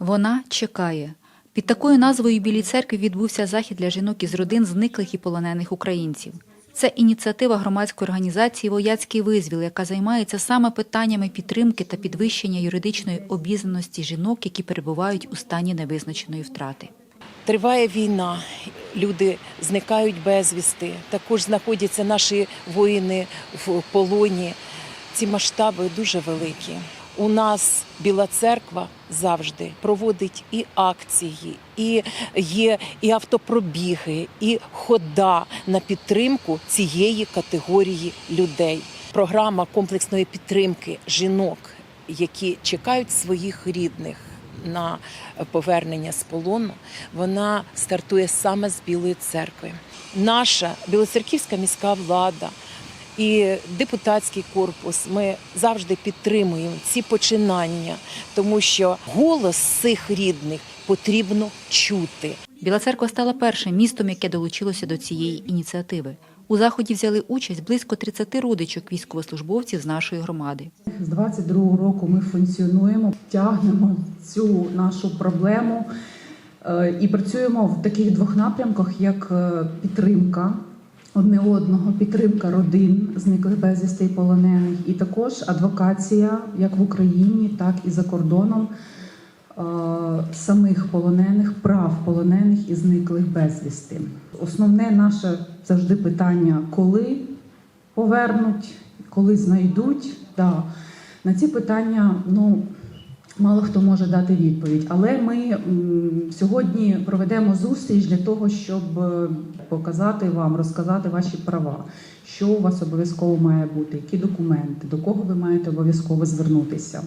Вона чекає. Під такою назвою Білій церкві відбувся захід для жінок із родин зниклих і полонених українців. Це ініціатива громадської організації Вояцький визвіл, яка займається саме питаннями підтримки та підвищення юридичної обізнаності жінок, які перебувають у стані невизначеної втрати. Триває війна, люди зникають безвісти. Також знаходяться наші воїни в полоні. Ці масштаби дуже великі. У нас Біла церква завжди проводить і акції, і є і автопробіги, і хода на підтримку цієї категорії людей. Програма комплексної підтримки жінок, які чекають своїх рідних на повернення з полону, вона стартує саме з Білої церкви. Наша білоцерківська міська влада і депутатський корпус. Ми завжди підтримуємо ці починання, тому що голос цих рідних потрібно чути. Біла церква стала першим містом, яке долучилося до цієї ініціативи. У заході взяли участь близько 30 родичок військовослужбовців з нашої громади. З 22-го року ми функціонуємо, тягнемо цю нашу проблему е, і працюємо в таких двох напрямках, як е, підтримка одне одного, підтримка родин зниклих безвісти і полонених, і також адвокація як в Україні, так і за кордоном е, самих полонених, прав полонених і зниклих безвісти. Основне наше завжди питання, коли повернуть, коли знайдуть. Да. На ці питання ну, мало хто може дати відповідь. Але ми сьогодні проведемо зустріч для того, щоб е, показати вам, розказати ваші права, що у вас обов'язково має бути, які документи, до кого ви маєте обов'язково звернутися.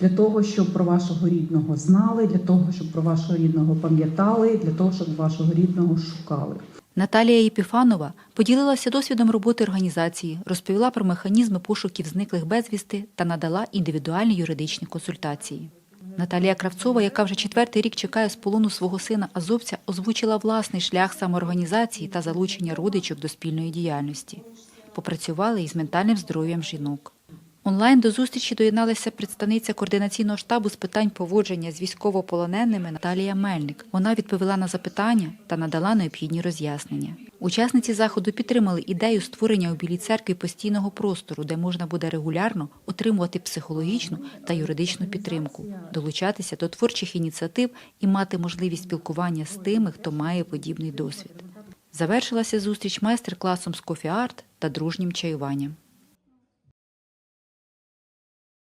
Для того, щоб про вашого рідного знали, для того, щоб про вашого рідного пам'ятали, для того, щоб вашого рідного шукали. Наталія Єпіфанова поділилася досвідом роботи організації, розповіла про механізми пошуків зниклих безвісти та надала індивідуальні юридичні консультації. Наталія Кравцова, яка вже четвертий рік чекає з полону свого сина азовця, озвучила власний шлях самоорганізації та залучення родичок до спільної діяльності. Попрацювали із ментальним здоров'ям жінок. Онлайн до зустрічі доєдналася представниця координаційного штабу з питань поводження з військовополоненими Наталія Мельник. Вона відповіла на запитання та надала необхідні роз'яснення. Учасниці заходу підтримали ідею створення у Білій церкві постійного простору, де можна буде регулярно отримувати психологічну та юридичну підтримку, долучатися до творчих ініціатив і мати можливість спілкування з тими, хто має подібний досвід. Завершилася зустріч майстер-класом з кофі-арт та дружнім чаюванням.